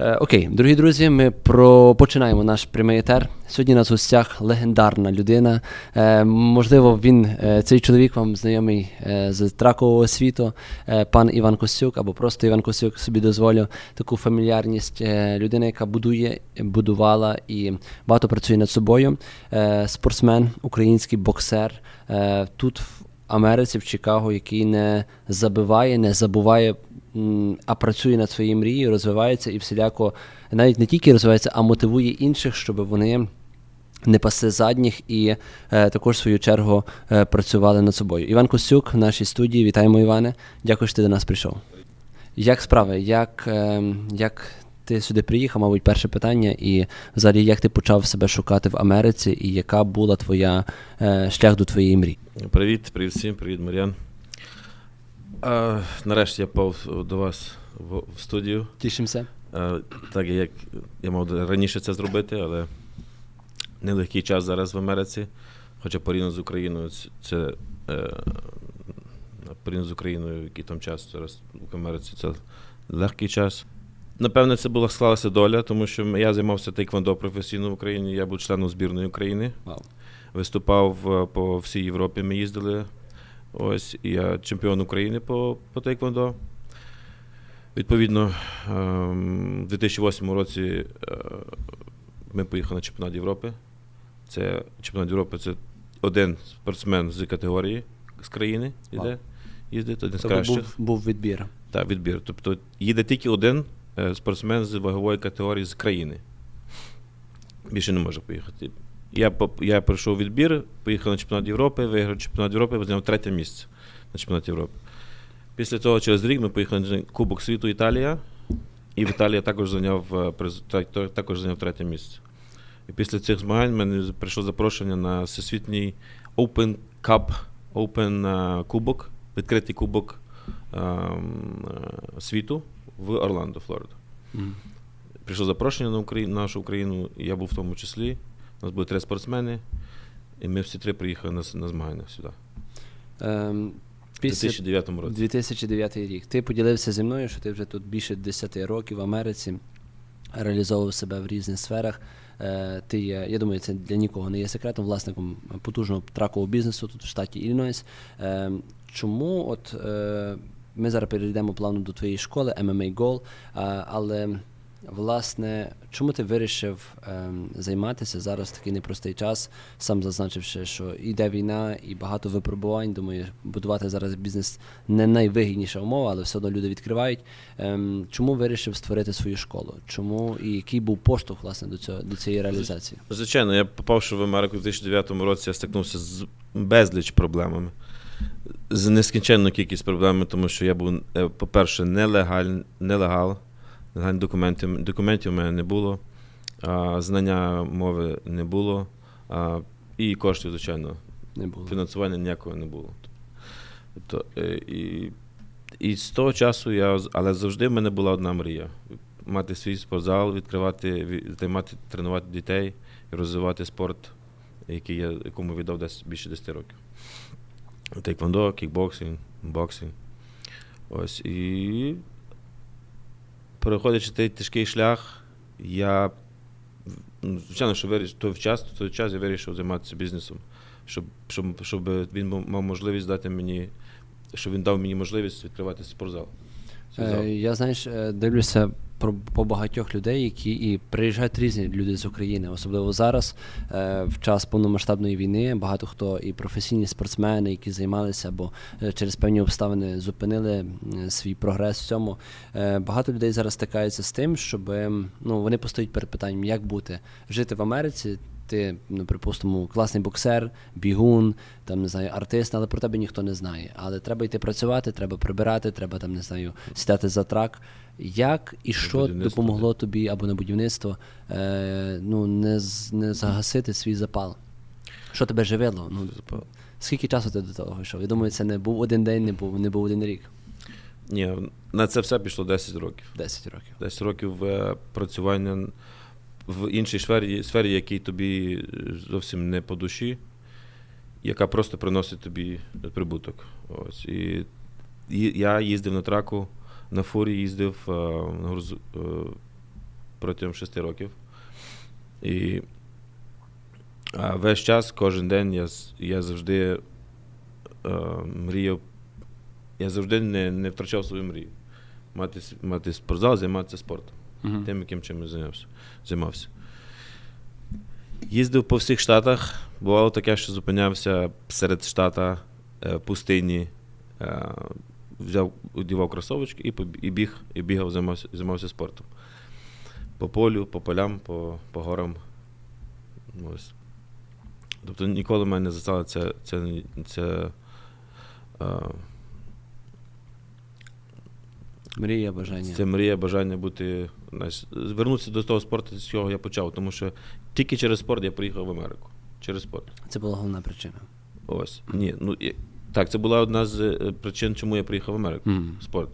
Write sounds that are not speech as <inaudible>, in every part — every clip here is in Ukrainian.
Окей, дорогі друзі, ми про... починаємо наш прямий етер. Сьогодні в гостях легендарна людина. Е, можливо, він е, цей чоловік вам знайомий е, з тракового світу, е, пан Іван Костюк, або просто Іван Костюк собі дозволю таку фамільярність. Е, людина, яка будує, будувала і багато працює над собою. Е, спортсмен, український боксер. Е, тут в Америці, в Чикаго, який не забиває, не забуває а працює над своєю мрією, розвивається і всіляко навіть не тільки розвивається, а мотивує інших, щоб вони не пасли задніх і е, також в свою чергу е, працювали над собою. Іван Костюк в нашій студії. Вітаємо, Іване. Дякую, що ти до нас прийшов. Як справи? Як, е, як ти сюди приїхав, мабуть, перше питання, і взагалі як ти почав себе шукати в Америці, і яка була твоя е, шлях до твоєї мрії? Привіт, привіт всім, привіт, Мар'ян. А, нарешті я попав до вас в, в студію. Тішимося. А, так як я мав раніше це зробити, але нелегкий час зараз в Америці. Хоча порівняно з Україною, це, е, порівняно з Україною, який там час зараз в Америці, це легкий час. Напевне, це була склалася доля, тому що я займався тейквондо професійно в Україні, я був членом збірної України. Вау. Виступав е, по всій Європі. Ми їздили. Ось я чемпіон України по, по тейквондо. Відповідно, ем, у 2008 році е, ми поїхали на чемпіонат Європи. Це чемпіонат Європи це один спортсмен з категорії з країни йде, їздить, один з Тобто кращих. був, був відбір. Так, відбір. Тобто їде тільки один е, спортсмен з вагової категорії з країни. Більше не може поїхати. Я, я пройшов відбір, поїхав на чемпіонат Європи, виграв чемпіонат Європи, зайняв третє місце на чемпіонаті Європи. Після того, через рік, ми поїхали на Кубок світу Італія, і в Італії також зайняв, е, також зайняв третє місце. І після цих змагань в мене прийшло запрошення на всесвітній Open Cup, Open е, Кубок, відкритий кубок е, світу в Орландо, Флорида. Мгм. Прийшло запрошення на Україну, нашу Україну, і я був в тому числі. У нас були три спортсмени, і ми всі три приїхали на, на змагання сюди. Ем, У після 2009 році. 2009 рік. Ти поділився зі мною, що ти вже тут більше 10 років в Америці реалізовував себе в різних сферах. Е, Ти є, я думаю, це для нікого не є секретом, власником потужного тракового бізнесу тут в штаті Іллінойс. Е, Чому от е, ми зараз перейдемо плавно до твоєї школи MMA Goal, а, але власне, чому ти вирішив ем, займатися зараз в такий непростий час, сам зазначивши, що йде війна і багато випробувань. Думаю, будувати зараз бізнес не найвигідніша умова, але все одно люди відкривають. Ем, чому вирішив створити свою школу? Чому і який був поштовх власне до цього до цієї реалізації? Звичайно, я попавши в Америку у 2009 році, я стикнувся з безліч проблемами. З нескінченною кількість проблем, тому що я був, е, по-перше, нелегаль, нелегал, документів, документів у мене не було, знання мови не було, і коштів, звичайно, Не було. фінансування ніякого не було. Тобто, е, і, і з того часу я, але завжди в мене була одна мрія: мати свій спортзал, відкривати, займати, тренувати дітей і розвивати спорт, який я, якому віддав десь більше 10 років. Тейквондо, кікбоксинг, боксинг. Ось. І переходячи цей тяжкий шлях, я ну, звичайно, що виріш, той час, той час я вирішив займатися бізнесом, щоб, щоб, щоб він мав можливість дати мені, щоб він дав мені можливість відкривати спортзал. Е, я знаєш, е, дивлюся про по багатьох людей, які і приїжджають різні люди з України, особливо зараз, е, в час повномасштабної війни. Багато хто і професійні спортсмени, які займалися або е, через певні обставини зупинили свій прогрес в цьому. Е, Багато людей зараз стикаються з тим, щоб ну вони постають перед питанням, як бути жити в Америці. Ти, ну, припустимо, класний боксер, бігун, там не знаю, артист, але про тебе ніхто не знає. Але треба йти працювати, треба прибирати, треба там не знаю, сідати за трак. Як і що допомогло тобі або на будівництво е, ну, не, не загасити свій запал? Що тебе живило? Ну, Скільки часу ти до того йшов? Я думаю, це не був один день, не був, не був один рік. Ні, на це все пішло 10 років. 10 років. 10 років е, працювання в іншій сфері, сфері, якій тобі е, зовсім не по душі, яка просто приносить тобі прибуток. Ось. І, і я їздив на траку, на фурі їздив е, груз, е, протягом 6 років. І весь час, кожен день я, я завжди е, мріяв, я завжди не, не втрачав свою мрію. Мати, мати спортзал, займатися спортом. Мгм. Тим, яким чим займався. займався. Їздив по всіх штатах. Бувало таке, що зупинявся серед штата пустині, взяв, одягав кросовочки і, побі- і біг, і бігав, займався, займався спортом. По полю, по полям, по, по горам. Ось. Тобто ніколи мене не застало це, це, це, е, Мрія, бажання. Це мрія, бажання бути, знаєш, звернутися до того спорту, з чого я почав. Тому що тільки через спорт я приїхав в Америку. Через спорт. Це була головна причина. Ось. Ні, ну так, це була одна з е, причин, чому я приїхав в Америку. Спорт.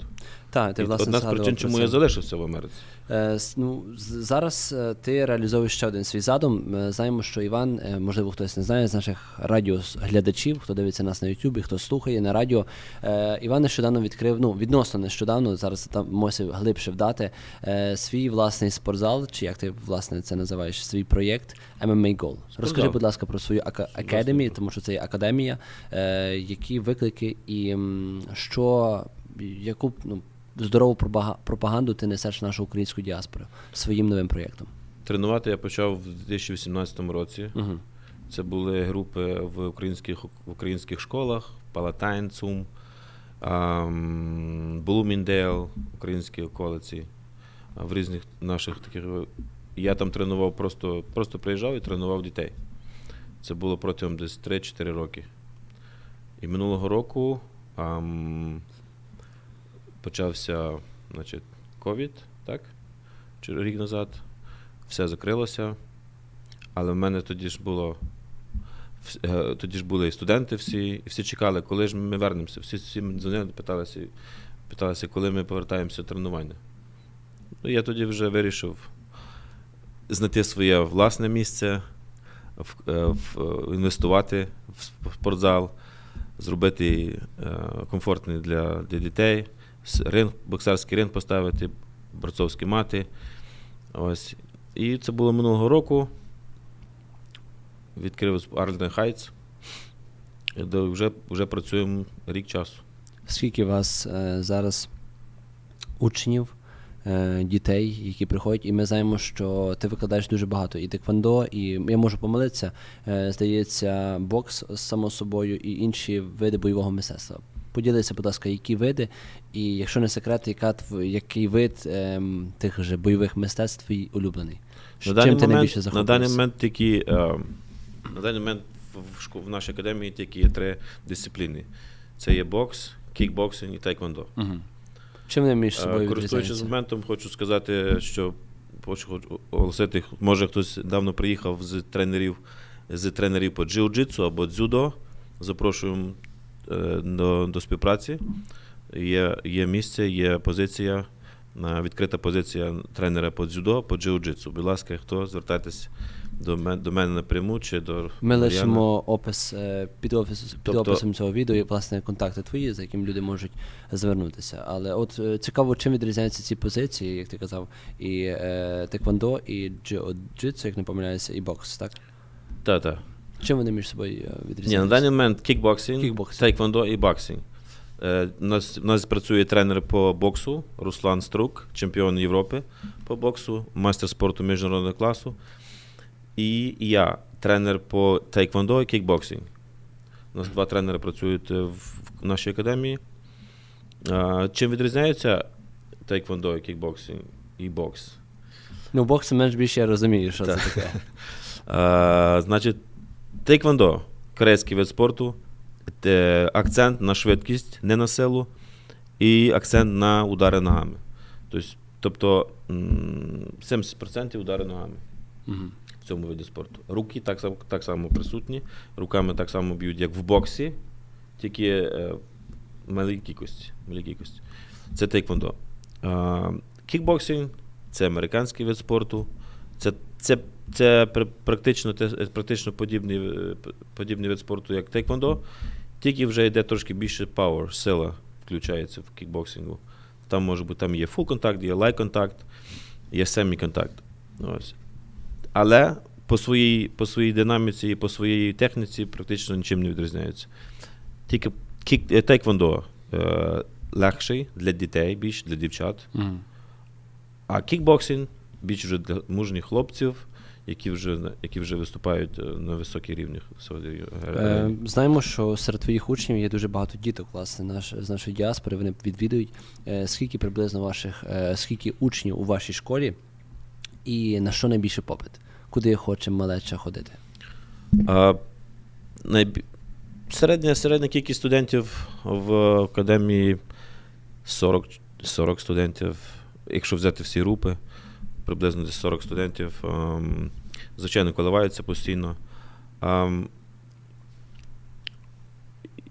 Так, ти І власне одна з згадував причин, про чому це. я залишився в Америці. Е, с- ну, з- зараз е, ти реалізовуєш ще один свій задум. Е, Знаємо, що Іван, е, можливо, хтось не знає з наших радіоглядачів, хто дивиться нас на Ютубі, хто слухає на радіо. Е, Іван нещодавно відкрив, ну, відносно нещодавно, зараз там можу глибше вдати, е, свій власний спортзал, чи як ти власне це називаєш, свій проєкт MMA Goal. Розкажи, будь ласка, про свою ака- академію, тому що це є академія, е, які виклики і м, що, яку ну, здорову пропаганду ти несеш в нашу українську діаспору своїм новим проєктом. Тренувати я почав в 2018 році. Угу. Це були групи в українських, в українських школах, Палатайн, Цум, Блуміндейл, українські околиці, в різних наших таких. Я там тренував просто, просто приїжджав і тренував дітей. Це було протягом десь 3-4 роки. І минулого року ам, почався значить, ковід, так? Рік назад. Все закрилося. Але в мене тоді ж було. е, Тоді ж були і студенти всі, і всі чекали, коли ж ми вернемося. Всі, всі дзвонили, питалися, питалися, коли ми повертаємося в тренування. Ну, я тоді вже вирішив знайти своє власне місце, в, е, в, е, інвестувати в спортзал, зробити комфортний для, для дітей, ринг, боксерський ринг поставити, борцовські мати. Ось. І це було минулого року. Відкрив Арлден Хайтс. Вже, вже працюємо рік часу. Скільки у вас е, зараз учнів, е, дітей, які приходять, і ми знаємо, що ти викладаєш дуже багато і теквондо, і я можу помилитися, е, здається, бокс само собою і інші види бойового мистецтва. Поділися, будь ласка, які види, і якщо не секрет, яка який вид ем, тих же бойових мистецтв твій улюблений? Чим ти найбільше на даний момент тільки е, на даний момент в, в, нашій академії тільки є три дисципліни: це є бокс, кікбоксинг і тайквондо. Мгм. Чим вони між Е, собою Користуючись моментом, хочу сказати, що хочу оголосити, може хтось давно приїхав з тренерів з тренерів по джиу-джитсу або дзюдо. Запрошуємо до, до співпраці. Є, є місце, є позиція, е, відкрита позиція тренера по дзюдо, по джиу-джитсу. Будь ласка, хто звертайтесь до мене, до мене напряму чи до Ми лишимо опис е, під, офіс, під Тобто- описом цього відео і власне контакти твої, за яким люди можуть звернутися. Але от е, цікаво, чим відрізняються ці позиції, як ти казав, і е, теквондо, і джиу-джитсу, як не помиляюся, і бокс, так? Та, та. Чим вони між собою е, Ні, на даний момент кікбоксинг, Кікбоксинг. тайквондо і боксинг. Е, у, нас, у нас працює тренер по боксу Руслан Струк, чемпіон Європи по боксу, майстер спорту міжнародного класу. І я тренер по тайквондо і кікбоксинг. У нас два тренери працюють е, в в нашій академії. Е, чим відрізняються тайквондо і кікбоксинг і бокс? Ну, бокс менш більше я розумію, що Так. це таке. <laughs> Е, значить, тейквондо, корейський вид спорту, акцент на швидкість, не на силу, і акцент на удари ногами. Тобто, тобто 70% удари ногами. В цьому виді спорту. Руки так само, так само присутні, руками так само б'ють, як в боксі, тільки е, в малій кількості. малій кількості. Це тейквондо. А, кікбоксинг це американський вид спорту. Це, це, це практично, практично подібний, е, подібний вид спорту, як тейквондо, тільки вже йде трошки більше power, сила включається в кікбоксингу. Там може бути там є full контакт, є light контакт, є semi контакт. Ось. Але по своїй, по своїй динаміці і по своїй техніці практично нічим не відрізняються. Тільки е, тейквондо е, легший для дітей, більш для дівчат. Мгм. А кікбоксинг більш вже для мужніх хлопців, які вже, які вже виступають е, на високих рівнях. Е, знаємо, що серед твоїх учнів є дуже багато діток, власне, наш, з нашої діаспори, вони відвідують. Е, скільки приблизно ваших, е, скільки учнів у вашій школі і на що найбільше попит? Куди хоче малеча ходити? А, найбі... середня, середня кількість студентів в академії 40, 40 студентів. Якщо взяти всі групи, приблизно десь 40 студентів. Ем, звичайно, коливаються постійно. Ем,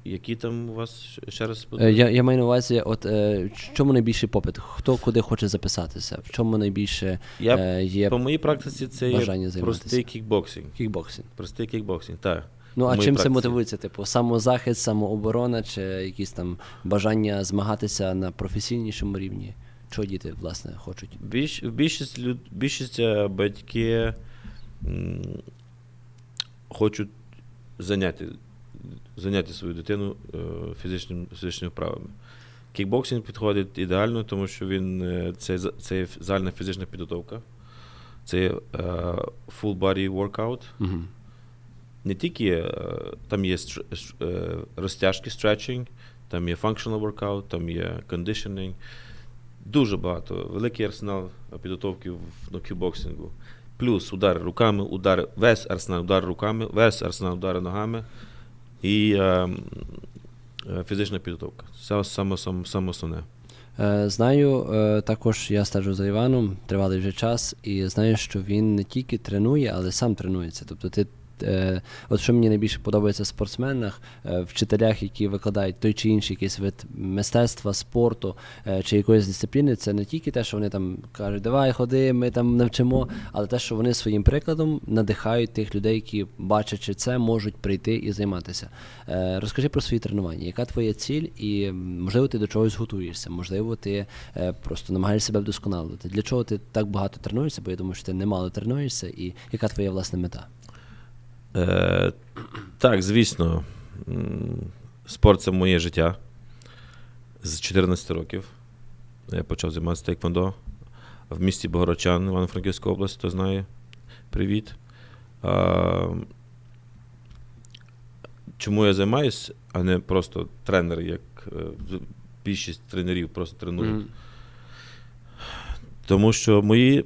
які там у вас ще раз? Е, я, я маю на увазі, от е, в чому найбільший попит? Хто куди хоче записатися? В чому найбільше Я е, є По моїй практиці це бажання є займатися. простий кікбоксинг. кікбоксинг? Простий кікбоксинг, так. Ну а чим це мотивується? Типу, самозахист, самооборона, чи якісь там бажання змагатися на професійнішому рівні? Чого діти, власне, хочуть? Більш, більшість, люд, більшість е, батьки м, хочуть зайняти, зайняти свою дитину е, фізичним, фізичними вправами. Кікбоксинг підходить ідеально, тому що він це, це загальна фізична підготовка, це е, full body workout. Угу. Не тільки е, там є е, розтяжки, stretching, там є functional workout, там є conditioning. Дуже багато. Великий арсенал підготовки в кікбоксингу. Плюс удари руками, удари, весь арсенал удари руками, весь арсенал удари ногами і е, е, фізична підготовка. Це саме, саме, саме основне. Е, Знаю, е, також я стежу за Іваном тривалий вже час, і знаю, що він не тільки тренує, але сам тренується. Тобто ти. Е, От що мені найбільше подобається в спортсменах, е, вчителях, які викладають той чи інший якийсь вид мистецтва, спорту е, чи якоїсь дисципліни, це не тільки те, що вони там кажуть, давай ходи, ми там навчимо, але те, що вони своїм прикладом надихають тих людей, які бачачи це, можуть прийти і займатися. Розкажи про свої тренування. Яка твоя ціль, і можливо ти до чогось готуєшся, можливо, ти просто намагаєшся себе вдосконалити. Для чого ти так багато тренуєшся? Бо я думаю, що ти немало тренуєшся, і яка твоя власна мета? Е, так, звісно, спорт це моє життя. З 14 років я почав займатися тейквондо в місті Богородчан, Івано-Франківська область, хто знає. Привіт. А, чому я займаюся, а не просто тренер, як е, більшість тренерів просто тренують. Мгм. Тому що мої,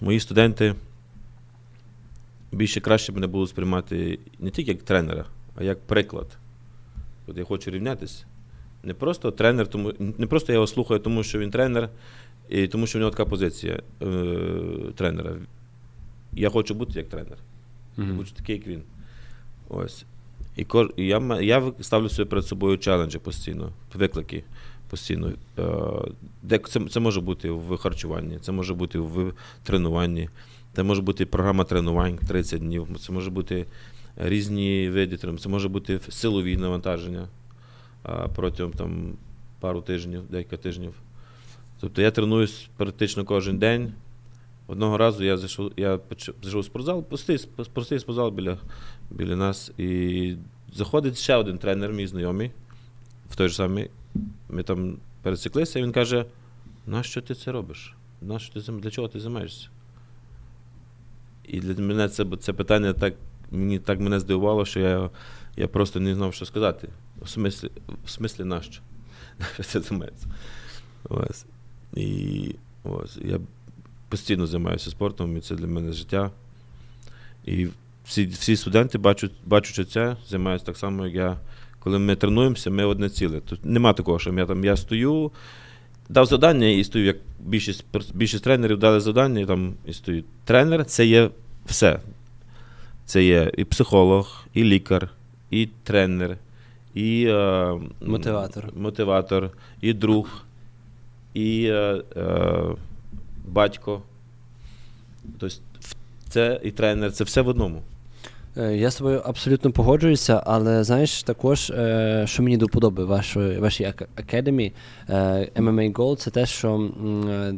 мої студенти більше краще мене будуть сприймати не тільки як тренера, а як приклад. От я хочу рівнятися. Не просто тренер, тому, не просто я його слухаю, тому що він тренер, і тому що в нього така позиція е, тренера. Я хочу бути як тренер. Мгм. хочу такий, як він. Ось. І, кож, я, я ставлю собі перед собою челенджі постійно, виклики постійно. Е, це, це може бути в харчуванні, це може бути в тренуванні, це може бути програма тренувань 30 днів, це може бути різні види тренувань, це може бути силові навантаження протягом там, пару тижнів, декілька тижнів. Тобто я тренуюсь практично кожен день. Одного разу я зайшов, я зайшов в спортзал, простий, простий спортзал біля, біля нас, і заходить ще один тренер, мій знайомий, в той же самий. Ми там пересіклися, і він каже: нащо ти це робиш? Нащо ти, для чого ти займаєшся? І для мене це, це питання так, мені так мене здивувало, що я, я просто не знав, що сказати. В смислі, в смислі нащо? <laughs> Це займається? Ось. І ось, я постійно займаюся спортом, і це для мене життя. І всі, всі студенти, бачать, бачучи це, займаються так само, як я. Коли ми тренуємося, ми одне ціле. Тут нема такого, що я там я стою, дав завдання і стою, як більшість, більшість тренерів дали завдання, і там і стою. Тренер це є все. Це є і психолог, і лікар, і тренер, і е, Мотиватор. мотиватор, і друг, і е, е, батько. Тобто, це і тренер, це все в одному. Е, Я з тобою абсолютно погоджуюся, але знаєш, також, е, що мені до вподоби вашої, вашій ак- академії, е, MMA Gold, це те, що е,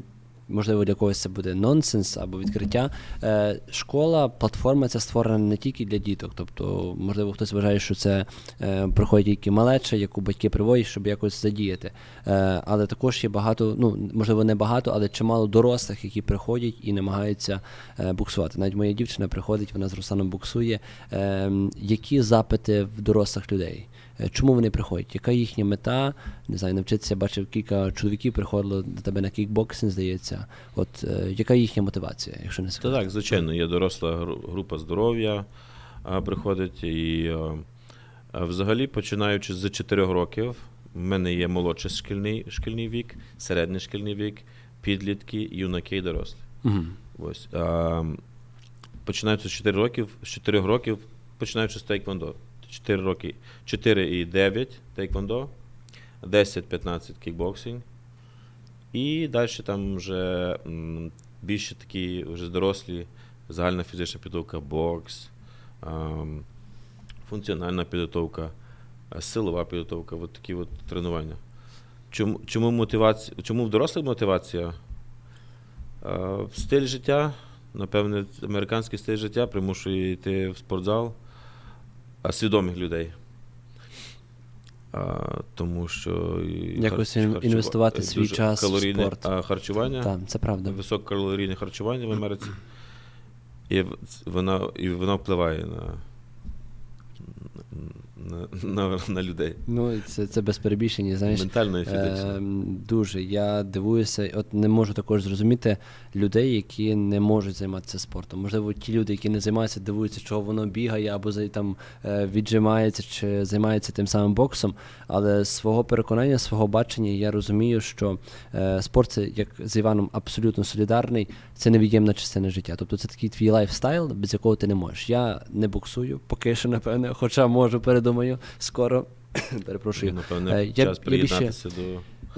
можливо для когось це буде нонсенс або відкриття. Е, Школа, платформа ця створена не тільки для діток. Тобто, можливо, хтось вважає, що це е, приходять тільки малеча, яку батьки приводять, щоб якось задіяти. Е, Але також є багато, ну можливо, не багато, але чимало дорослих, які приходять і намагаються буксувати. Навіть моя дівчина приходить, вона з Русланом буксує. Е, Які запити в дорослих людей? Е, Чому вони приходять? Яка їхня мета? Не знаю, навчитися. Бачив кілька чоловіків приходило до тебе на кікбоксинг, здається. От е, яка їхня мотивація, якщо не Та секрет? так, звичайно, є доросла група здоров'я приходить. І взагалі, починаючи з 4 років, в мене є молодший шкільний, шкільний вік, середній шкільний вік, підлітки, юнаки і дорослі. Угу. Ось. Починаючи з 4 років, з 4 років, починаючи з тейквондо. 4 роки, 4 і 9 тейквондо, 10-15 кікбоксинг. І далі там вже більше такі вже дорослі, загальна фізична підготовка, бокс, функціональна підготовка, силова підготовка, от такі от тренування. Чому, чому, мотивація, чому в дорослих мотивація? А, Стиль життя, напевне, американський стиль життя примушує йти в спортзал свідомих людей. А, тому що і Якось харч- інвестувати харчу... інвестувати свій час час в калорійне спорт. харчування, Так, це правда. висококалорійне харчування в Америці. І вона, і вона впливає на, на, на, людей. Ну, це, це без перебільшення, знаєш. Ментально і фізично. Ем, Дуже. Я дивуюся, от не можу також зрозуміти людей, які не можуть займатися спортом. Можливо, ті люди, які не займаються, дивуються, чого воно бігає, або там е, віджимається чи займається тим самим боксом. Але з свого переконання, свого бачення, я розумію, що е, спорт це як з Іваном абсолютно солідарний, це невід'ємна частина життя. Тобто це такий твій лайфстайл, без якого ти не можеш. Я не боксую, поки що, напевне, хоча можу передумаю скоро. <coughs> Перепрошую. Напевне, Е, я- час я більше- приєднатися до,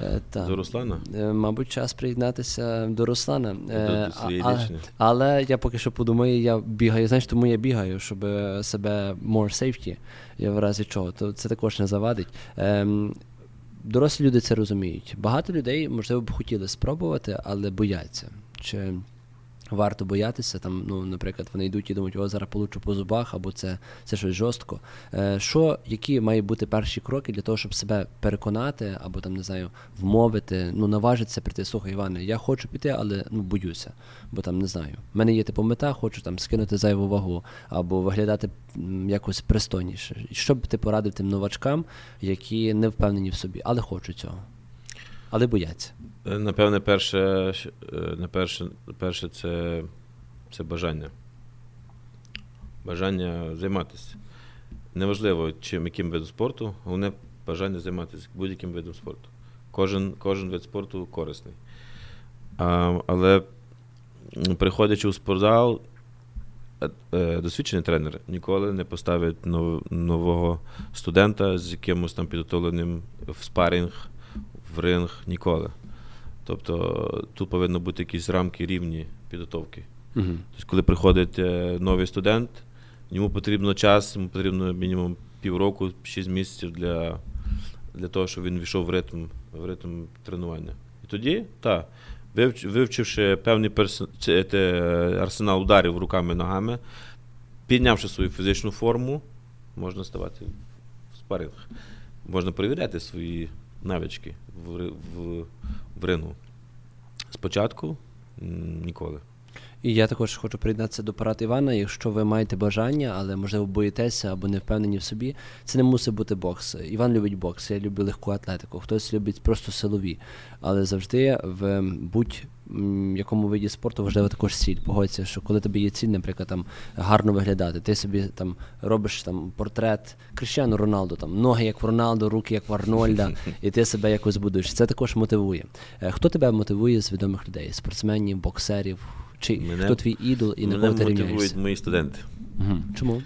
Е, та. до Руслана. Е, Мабуть, час приєднатися до Руслана. Е, до а- але я поки що подумаю, я бігаю. Знаєш, тому я бігаю, щоб себе more safety, я в разі чого, то це також не завадить. Ем, дорослі люди це розуміють. Багато людей, можливо, б хотіли спробувати, але бояться. Чи варто боятися, там, ну, наприклад, вони йдуть і думають, о, зараз получу по зубах, або це, це щось жорстко. Е, що, які мають бути перші кроки для того, щоб себе переконати, або там, не знаю, вмовити, ну, наважитися прийти, слухай, Іване, я хочу піти, але ну, боюся. Бо там не знаю. У мене є типу мета, хочу там скинути зайву вагу, або виглядати якось пристойніше. Що б ти порадив тим новачкам, які не впевнені в собі, але хочуть цього, але бояться. Е, Напевне, перше, е, перше, перше це, це бажання. Бажання займатися. Неважливо, чим яким видом спорту, головне бажання займатися будь-яким видом спорту. Кожен, кожен вид спорту корисний. А, але приходячи у спортзал, е, досвідчений тренер ніколи не поставить нов- нового студента з якимось там підготовленим в спарінг, в ринг ніколи. Тобто тут повинно бути якісь рамки рівні підготовки. Угу. Тобто, коли приходить е, новий студент, йому потрібно час, йому потрібно мінімум півроку, 6 місяців для, для того, щоб він війшов в ритм, в ритм тренування. І тоді, так, вивчивши певний перс, арсенал ударів руками ногами, піднявши свою фізичну форму, можна ставати в спаринг. Можна перевіряти свої навички в, в, в рину. Спочатку ніколи. І я також хочу приєднатися до парад Івана. Якщо ви маєте бажання, але можливо боїтеся або не впевнені в собі, це не мусить бути бокс. Іван любить бокс, я люблю легку атлетику, хтось любить просто силові. Але завжди в будь якому виді спорту важлива також ціль. Погодься, що коли тобі є ціль, наприклад, там гарно виглядати, ти собі там робиш там портрет Крищану Роналду, там ноги як в Роналду, руки як в Арнольда, <laughs> і ти себе якось будуєш. Це також мотивує. Е, Хто тебе мотивує з відомих людей? Спортсменів, боксерів? Чи Мене- хто твій ідол і на кого ти мотивують мої студенти. Угу. Чому?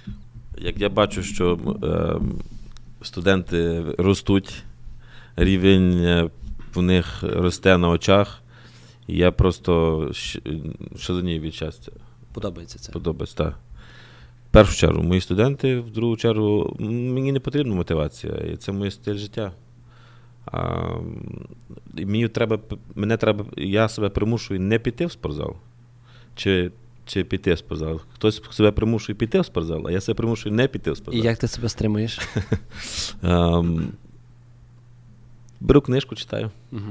Як я бачу, що е, студенти ростуть, рівень е, в них росте на очах, і я просто шаленію від щастя. Подобається це. Подобається, так. В першу чергу, мої студенти, в другу чергу, мені не потрібна мотивація, і це моє стиль життя. А, мені треба, мене треба, я себе примушую не піти в спортзал, чи, чи піти в спортзал. Хтось себе примушує піти в спортзал, а я себе примушую не піти в І спортзал. як ти себе стримуєш? <laughs> Ем, беру книжку, читаю. Угу.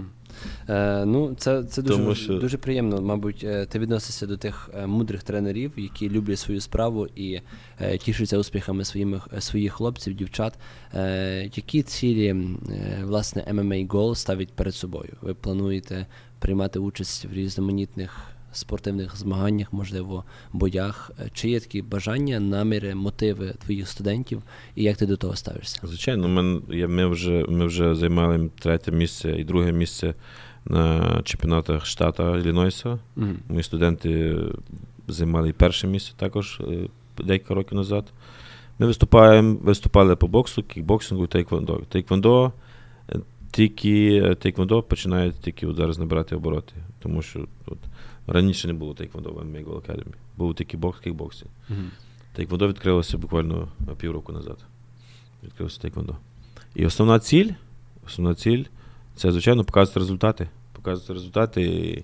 Е, ну, це, це дуже, Тому що- дуже приємно. Мабуть, е, ти відносишся до тих е, мудрих тренерів, які люблять свою справу і е, тішаться успіхами своїми, е, своїх хлопців, дівчат. Е, які цілі е, власне MMA Goal ставить перед собою? Ви плануєте приймати участь в різноманітних спортивних змаганнях, можливо, боях? Е, Чи є такі бажання, наміри, мотиви твоїх студентів, і як ти до того ставишся? Звичайно, ми, ми, вже, ми вже займали третє місце і друге місце на чемпіонатах штата Іллінойса. Угу. Мої студенти займали перше місце також е, декілька років назад. Ми виступаємо, виступали по боксу, кікбоксингу, тейквондо. Тейквондо тільки е, тейквондо починає тільки от зараз набирати обороти. Тому що от, раніше не було тейквондо в MMA Academy. Був тільки бокс, кікбоксинг. Угу. Тейквондо відкрилося буквально е, півроку назад. Відкрилося тейквондо. І основна ціль, основна ціль це, звичайно, показувати результати. Показувати результати і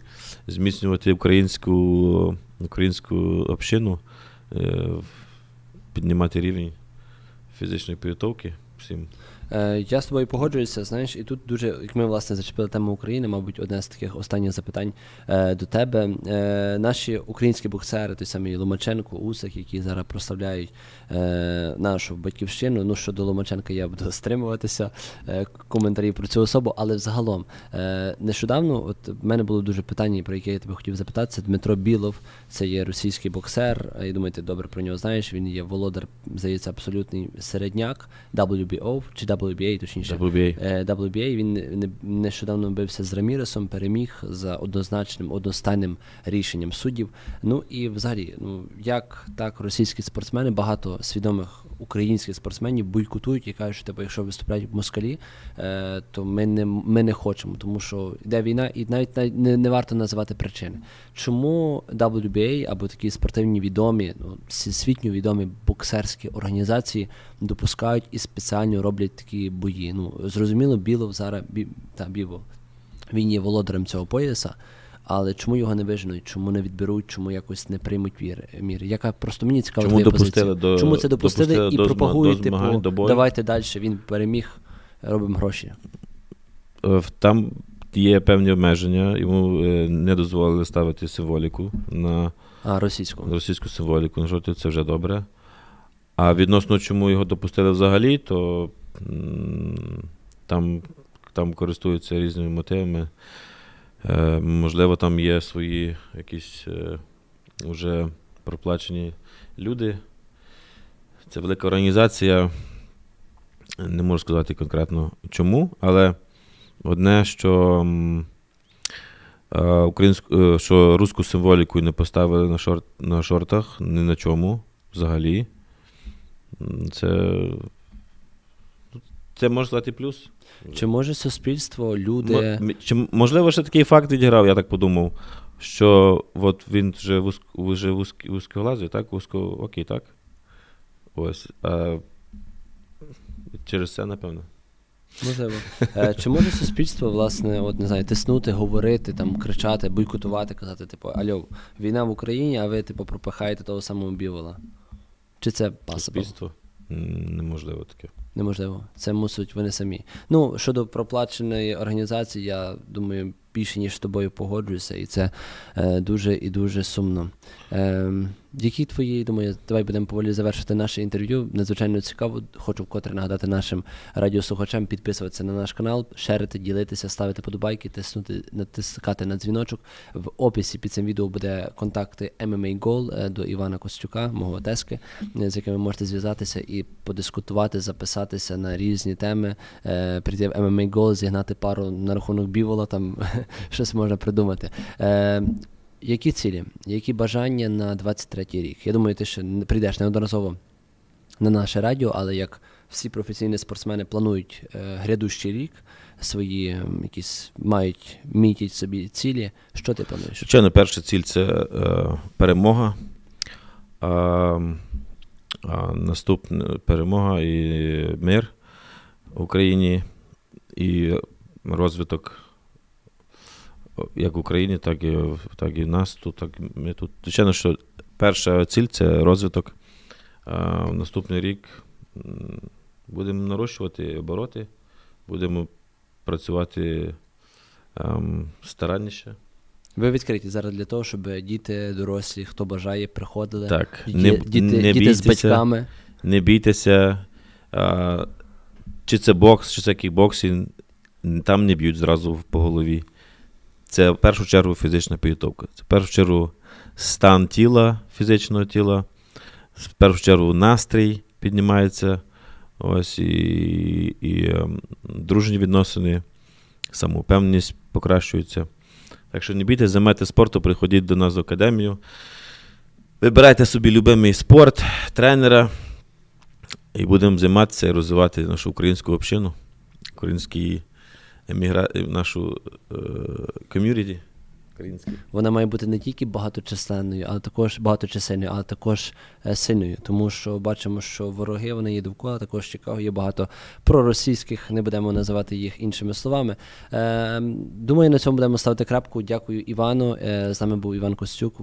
зміцнювати українську, українську общину, е, піднімати рівень фізичної підготовки всім. Е, Я з тобою погоджуюся, знаєш, і тут дуже, як ми власне зачепили тему України, мабуть, одне з таких останніх запитань е, до тебе. Е, наші українські боксери, той самий Ломаченко, Усик, які зараз прославляють нашу батьківщину. Ну, щодо Ломаченка я буду <laughs> стримуватися коментарів про цю особу, але взагалом, нещодавно, от в мене було дуже питання, про яке я тебе хотів запитати. Це Дмитро Білов, це є російський боксер. Я думаю, ти добре про нього знаєш. Він є володар, здається, абсолютний середняк WBO чи WBA, точніше. WBA. Е, WBA він не- не- нещодавно бився з Раміресом, переміг за однозначним, одностайним рішенням суддів. Ну і взагалі, ну як так російські спортсмени, багато свідомих українських спортсменів бойкотують і кажуть, що типу, якщо виступають в москалі, е, то ми не, ми не хочемо, тому що йде війна, і навіть, навіть не, не варто називати причини. Чому WBA або такі спортивні відомі, ну, всесвітньо відомі боксерські організації допускають і спеціально роблять такі бої? Ну, зрозуміло, Білов зараз бі, та, Біво, він є володарем цього пояса. Але чому його не виженуть, чому не відберуть, чому якось не приймуть вір, міри? Яка просто мені цікава Чому допустили позиція. до- чому це допустили, допустили і до пропагують, до типу, до давайте далі, він переміг, робимо гроші. Е, Там є певні обмеження, йому е, не дозволили ставити символіку на А, російську. російську символіку на жовті, це вже добре. А відносно чому його допустили взагалі, то там, там користуються різними мотивами. Е, можливо, там є свої якісь е, вже проплачені люди. Це велика організація. Не можу сказати конкретно чому, але одне, що, е, е, що руську символіку не поставили на, шорт, на шортах ні на чому взагалі. Це, це можна сказати плюс. Чи може суспільство, люди. М- Чи, можливо, ще такий факт відіграв, я так подумав, що от він вже, вузк, вже вузькоглазий, так? Вузько, окей, так? Ось. А, через це, напевно. Можливо. Е, Чи може суспільство, власне, от не знаю, тиснути, говорити, там, кричати, бойкотувати, казати, типу, альо, війна в Україні, а ви, типу, пропихаєте того самого бівола? Чи це пасибл? Суспільство. Неможливо таке. Неможливо. Це мусуть вони самі. Ну, щодо проплаченої організації, я думаю, більше ніж з тобою погоджуюся, і це е, дуже і дуже сумно. Е, які твої, думаю, давай будемо поволі завершити наше інтерв'ю. Надзвичайно цікаво. Хочу вкотре нагадати нашим радіослухачам підписуватися на наш канал, шерити, ділитися, ставити подобайки, тиснути, натискати на дзвіночок. В описі під цим відео буде контакти MMA Goal е, до Івана Костюка, мого тески, е, з якими можете зв'язатися і подискутувати, записатися на різні теми, е, прийти в MMA Goal, зігнати пару на рахунок бівола, там <laughs> щось можна придумати. Е, які цілі, які бажання на 23-й рік? Я думаю, ти ще не прийдеш неодноразово на наше радіо, але як всі професійні спортсмени планують е, грядущий рік, свої ем, якісь мають мітять собі цілі. Що ти плануєш? Звичайно, перша ціль це е, перемога. А, а наступна перемога і мир в Україні, і розвиток як в Україні, так і, так і в нас. Тут, так, ми тут. Звичайно, що перша ціль це розвиток. А, в наступний рік будемо нарощувати обороти, будемо працювати ем, старанніше. Ви відкриті зараз для того, щоб діти, дорослі, хто бажає, приходили. Так, Діти, не- діти, не діти з батьками. Не бійтеся, а, чи це бокс, чи це кікбоксинг, там не б'ють зразу по голові. Це в першу чергу фізична підготовка. Це в першу чергу стан тіла, фізичного тіла, в першу чергу настрій піднімається. Ось і, і ем, дружні відносини, самовпевненість покращується. Так що не бійтесь, займайте спорту, приходіть до нас в академію. Вибирайте собі любимий спорт, тренера, і будемо займатися і розвивати нашу українську общину, український емігра... нашу е... ком'юніті. Український. Вона має бути не тільки багаточисленною, але також багаточисельною, але також е, сильною. Тому що бачимо, що вороги вони є довкола, також Чикаго є багато проросійських, не будемо називати їх іншими словами. Е, думаю, на цьому будемо ставити крапку. Дякую Івану. Е, з нами був Іван Костюк.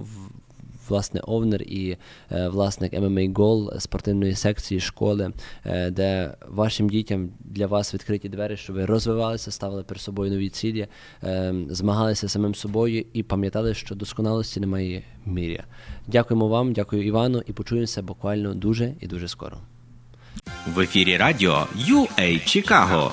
Власне, овнер і е, власник MMA Goal спортивної секції школи, е, де вашим дітям для вас відкриті двері, щоб ви розвивалися, ставили перед собою нові цілі, е, змагалися самим собою і пам'ятали, що досконалості немає міря. Дякуємо вам, дякую Івану, і почуємося буквально дуже і дуже скоро. В ефірі радіо UA Чикаго.